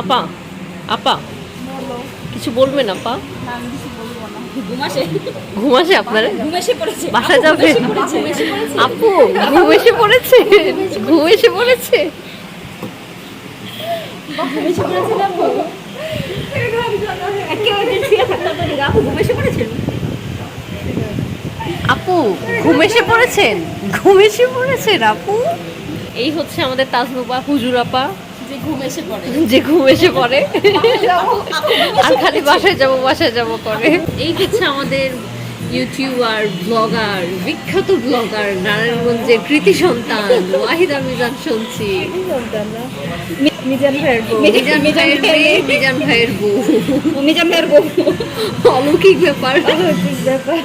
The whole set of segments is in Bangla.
আপা আপা। কিছু বলবেন আপা? ঘুমাসে আপনার বাসা যাবে আপু ঘুম এসে পড়েছে। ঘুম এসে পড়েছে। আপু ঘুম এসে পড়েছেন? ঘুম এসে পড়েছেন? আপু? এই হচ্ছে আমাদের তাজনুবা হুজুর আপা। যে ঘুমেসে পড়ে। যে ঘুম এসে পড়ে। আর খালি বাসায় যাব বাসায় যাব করে এই হচ্ছে আমাদের ইউটিউবার ব্লগার বিখ্যাত ব্লগার নারায়ণগঞ্জের কৃতি সন্তান ওয়াহিদা মিজান শুনছি। মিজান ভাইয়ের বউ। মিজান ভাইয়ের মিজান ভাইয়ের বউ। মিজান ভাইয়ের বউ। অলৌকিক ব্যাপার। ব্যাপার।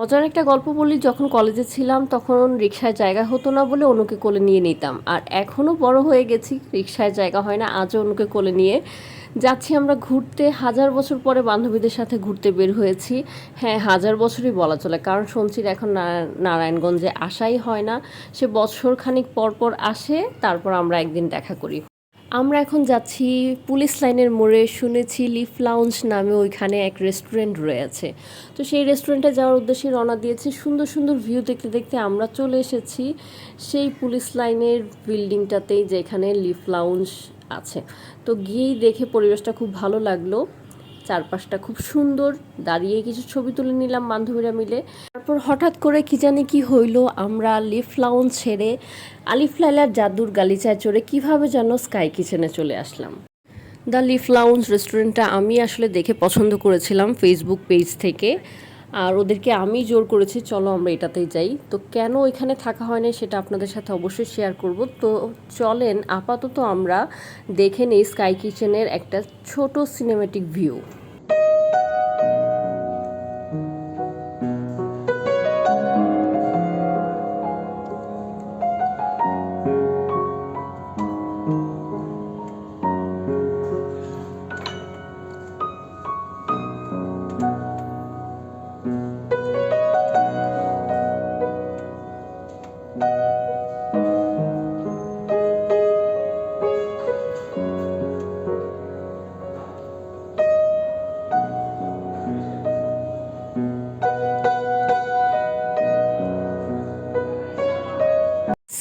মজার একটা গল্প বলি, যখন কলেজে ছিলাম তখন রিক্সায় জায়গা হতো না বলে অনুকে কোলে নিয়ে নিতাম। আর এখনও বড় হয়ে গেছি, রিক্সায় জায়গা হয় না, আজও অনুকে কোলে নিয়ে যাচ্ছি। আমরা ঘুরতে, হাজার বছর পরে বান্ধবীদের সাথে ঘুরতে বের হয়েছি। হ্যাঁ হাজার বছরই বলা চলে, কারণ সঞ্চির এখন নারায়ণগঞ্জে আসাই হয় না। সে বছর খানিক পর পর আসে, তারপর আমরা একদিন দেখা করি। আমরা এখন যাচ্ছি পুলিশ লাইনের মোড়ে, শুনেছি লিফ লাউঞ্জ নামে ওইখানে এক রেস্টুরেন্ট রয়েছে। তো সেই রেস্টুরেন্টে যাওয়ার উদ্দেশ্যে রওনা দিয়েছি। সুন্দর সুন্দর ভিউ দেখতে দেখতে আমরা চলে এসেছি সেই পুলিশ লাইনের বিল্ডিংটাতেই যেখানে লিফ লাউঞ্জ আছে। তো গিয়েই দেখে পরিবেশটা খুব ভালো লাগল। চারপাশটা খুব সুন্দর। দাঁড়িয়ে কিছু ছবি তুলে নিলাম বান্ধবীরা মিলে। তারপর হঠাৎ করে কি জানি কি হইল, আমরা লিফ লাউন ছেড়ে আলিফ লাইলার জাদুর গালিচায় চড়ে কীভাবে যেন স্কাই কিচেনে চলে আসলাম। দ্য লিফ লাউন্স রেস্টুরেন্টটা আমি আসলে দেখে পছন্দ করেছিলাম ফেসবুক পেজ থেকে। আর ওদেরকে আমি জোর করেছি, চলো আমরা এটাতেই যাই। তো কেন ওইখানে থাকা হয়নি সেটা আপনাদের সাথে অবশ্যই শেয়ার করব। তো চলেন, আপাতত আমরা দেখে নিই স্কাই কিচেনের একটা ছোট সিনেমেটিক ভিউ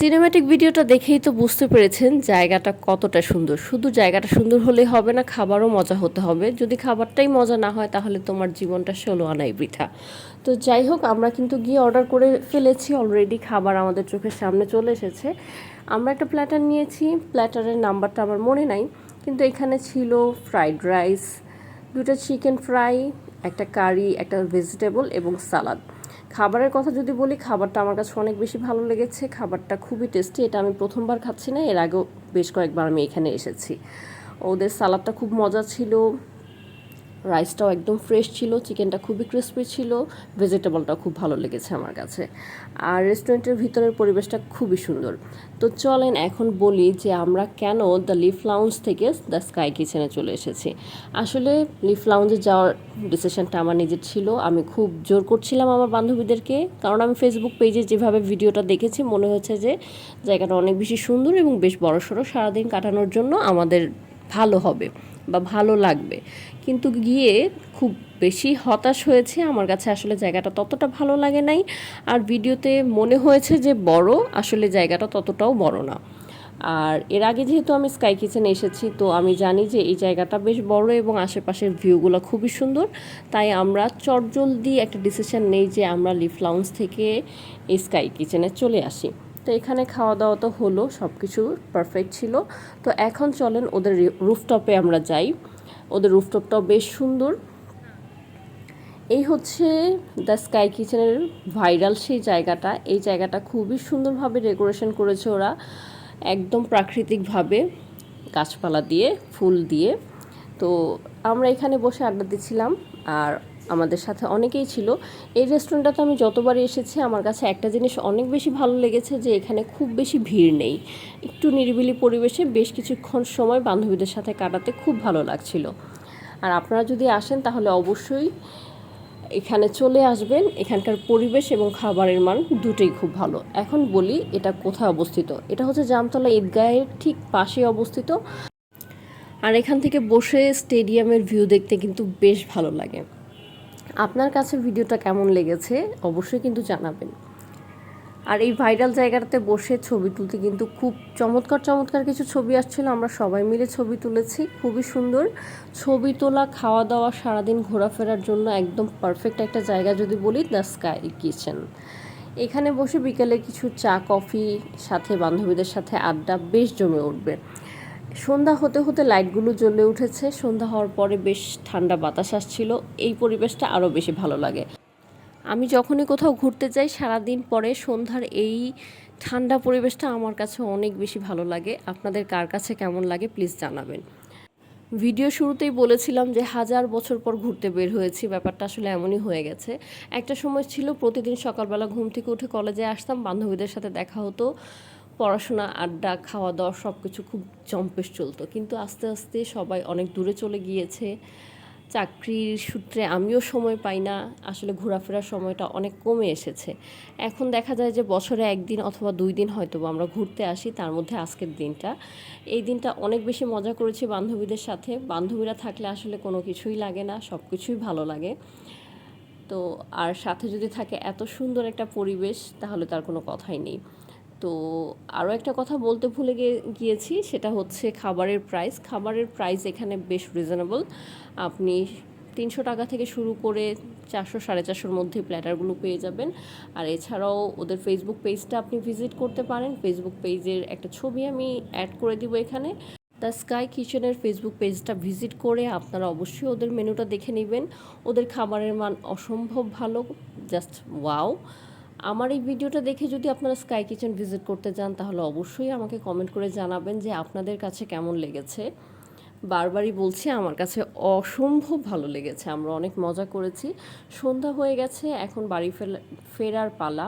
সিনেম্যাটিক ভিডিওটা দেখেই তো বুঝতে পেরেছেন জায়গাটা কতটা সুন্দর। শুধু জায়গাটা সুন্দর হলে হবে না, খাবারও মজা হতে হবে। যদি খাবারটাই মজা না হয়, তাহলে তোমার জীবনটা ষোলো আনাই বৃথা। তো যাই হোক, আমরা কিন্তু গিয়ে অর্ডার করে ফেলেছি। অলরেডি খাবার আমাদের চোখের সামনে চলে এসেছে। আমরা একটা প্ল্যাটার নিয়েছি। প্ল্যাটারের নাম্বারটা আমার মনে নাই। কিন্তু এখানে ছিল ফ্রাইড রাইস দুটো চিকেন ফ্রাই একটা কারি একটা ভেজিটেবল এবং সালাদ খাবারের কথা যদি বলি, খাবারটা আমার কাছে অনেক বেশি ভালো লেগেছে, খাবারটা খুবই টেস্টি এটা আমি প্রথমবার খাচ্ছি না, এর আগেও বেশ কয়েকবার আমি এখানে এসেছি। ওদের সালাদটা খুব মজা ছিল রাইসটাও একদম ফ্রেশ ছিল চিকেনটা খুবই ক্রিস্পি ছিল ভেজিটেবলটা খুব ভালো লেগেছে আমার কাছে। আর রেস্টুরেন্টের ভিতরের পরিবেশটা খুবই সুন্দর। তো চলেন এখন বলি যে আমরা কেন দ্য লিফ লাউঞ্জ থেকে দ্য স্কাই কিচেনে চলে এসেছি। আসলে লিফ লাউঞ্জে যাওয়ার ডিসিশনটা আমার নিজের ছিল। আমি খুব জোর করছিলাম আমার বান্ধবীদেরকে, কারণ আমি ফেসবুক পেজে যেভাবে ভিডিওটা দেখেছি, মনে হচ্ছে যে জায়গাটা অনেক বেশি সুন্দর এবং বেশ বড়সড় সারাদিন কাটানোর জন্য আমাদের ভালো হবে বা ভালো লাগবে। কিন্তু গিয়ে খুব বেশি হতাশ হয়েছে। আমার কাছে আসলে জায়গাটা ততটা ভালো লাগে নাই। আর ভিডিওতে মনে হয়েছে যে বড়, আসলে জায়গাটা ততটাও বড় না। আর এর আগে যেহেতু আমি স্কাই কিচেনে এসেছি, তো আমি জানি যে এই জায়গাটা বেশ বড় এবং আশেপাশের ভিউগুলো খুবই সুন্দর। তাই আমরা চটজলদি একটা ডিসিশন নেই যে আমরা লিফ লাউন্স থেকে এই স্কাই কিচেনে চলে আসি। তো এখানে খাওয়া দাওয়া তো হলো সব কিছু পারফেক্ট ছিল। তো এখন চলেন ওদের রুফটপে আমরা যাই। ওদের রুফটপটাও বেশ সুন্দর। এই হচ্ছে দ্য স্কাই কিচেনের ভাইরাল সেই জায়গাটা। এই জায়গাটা খুবই সুন্দরভাবে ডেকোরেশন করেছে ওরা। একদম প্রাকৃতিকভাবে গাছপালা দিয়ে, ফুল দিয়ে। তো আমরা এখানে বসে আড্ডা দিচ্ছিলাম। আর আমাদের সাথে অনেকেই ছিল। এই রেস্টুরেন্টটাতে আমি যতবারই এসেছি, আমার কাছে একটা জিনিস অনেক বেশি ভালো লেগেছে যে, এখানে খুব বেশি ভিড় নেই। একটু নিরিবিলি পরিবেশে বেশ কিছুক্ষণ সময় বান্ধবীদের সাথে কাটাতে খুব ভালো লাগছিল। আর আপনারা যদি আসেন, তাহলে অবশ্যই এখানে চলে আসবেন। এখানকার পরিবেশ এবং খাবারের মান দুটোই খুব ভালো। এখন বলি, এটা কোথায় অবস্থিত? এটা হচ্ছে জামতলা ঈদগাহের ঠিক পাশে অবস্থিত। আর এখান থেকে বসে স্টেডিয়ামের ভিউ দেখতে কিন্তু বেশ ভালো লাগে। আপনার কাছে ভিডিওটা কেমন লেগেছে অবশ্যই কিন্তু জানাবেন। আর এই ভাইরাল জায়গাটাতে বসে ছবি তুলতে কিন্তু খুব চমৎকার চমৎকার কিছু ছবি আসছিল। আমরা সবাই মিলে ছবি তুলেছি, খুবই সুন্দর। ছবি তোলা খাওয়া দাওয়া সারাদিন ঘোরাফেরার জন্য একদম পারফেক্ট একটা জায়গা যদি বলি দ্য স্কাই কিচেন এখানে বসে বিকেলে কিছু চা, কফি, সাথে বান্ধবীদের সাথে আড্ডা, বেশ জমে উঠবে। সন্ধ্যা হতে হতে লাইটগুলো জ্বলে উঠেছে। সন্ধ্যা হওয়ার পরে বেশ ঠান্ডা বাতাস আসছিল। এই পরিবেশটা আরও বেশি ভালো লাগে। আমি যখনই কোথাও ঘুরতে যাই, সারাদিন পরে সন্ধ্যার এই ঠান্ডা পরিবেশটা আমার কাছে অনেক বেশি ভালো লাগে। আপনাদের কার কাছে কেমন লাগে প্লিজ জানাবেন। ভিডিও শুরুতেই বলেছিলাম যে হাজার বছর পর ঘুরতে বের হয়েছি। ব্যাপারটা আসলে এমনই হয়ে গেছে। একটা সময় ছিল প্রতিদিন সকালবেলা ঘুম থেকে উঠে কলেজে আসতাম, বান্ধবীদের সাথে দেখা হতো। পড়াশোনা, আড্ডা খাওয়া দাওয়া সব কিছু খুব জম্পেশ চলতো। কিন্তু আস্তে আস্তে সবাই অনেক দূরে চলে গিয়েছে। চাকরির সূত্রে আমিও সময় পাই না। আসলে ঘোরাফেরার সময়টা অনেক কমে এসেছে। এখন দেখা যায় যে বছরে একদিন অথবা দুই দিন হয়তো আমরা ঘুরতে আসি, তার মধ্যে আজকের দিনটা। এই দিনটা অনেক বেশি মজা করেছি বান্ধবীদের সাথে। বান্ধবীরা থাকলে আসলে কোনো কিছুই লাগে না সব কিছুই ভালো লাগে। তো আর সাথে যদি থাকে এত সুন্দর একটা পরিবেশ, তাহলে তার কোনো কথাই নেই। তো আরও একটা কথা বলতে ভুলে গিয়ে- গিয়েছি, সেটা হচ্ছে খাবারের প্রাইস খাবারের প্রাইস এখানে বেশ রিজনেবল আপনি তিনশো টাকা থেকে শুরু করে চারশো, সাড়ে চারশোর মধ্যে প্ল্যাটারগুলো পেয়ে যাবেন। আর এছাড়াও ওদের ফেসবুক পেজটা আপনি ভিজিট করতে পারেন। ফেসবুক পেজের একটা ছবি আমি অ্যাড করে দিব এখানে। দ্য স্কাই কিচেনের ফেসবুক পেজটা ভিজিট করে আপনারা অবশ্যই ওদের মেনুটা দেখে নেবেন। ওদের খাবারের মান অসম্ভব ভালো। জাস্ট ওয়াও আমার এই ভিডিওটা দেখে যদি আপনারা স্কাই কিচেন ভিজিট করতে যান তাহলে অবশ্যই আমাকে কমেন্ট করে জানাবেন যে আপনাদের কাছে কেমন লেগেছে। বারবারই বলছি, আমার কাছে অসম্ভব ভালো লেগেছে। আমরা অনেক মজা করেছি। সন্ধ্যা হয়ে গেছে, এখন বাড়ি ফেরার পালা।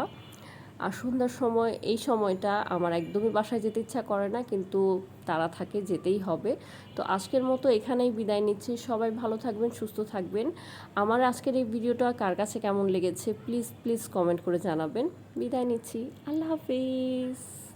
আর সন্ধ্যার সময়, এই সময়টা আমার একদমই বাসায় যেতে ইচ্ছা করে না, কিন্তু তারা থাকে যেতেই হবে। তো আজকের মতো এখানেই বিদায় নিচ্ছি। সবাই ভালো থাকবেন, সুস্থ থাকবেন। আমার আজকের এই ভিডিওটা কার কাছে কেমন লেগেছে, প্লিজ প্লিজ কমেন্ট করে জানাবেন। বিদায় নিচ্ছি। আল্লাহ হাফিজ।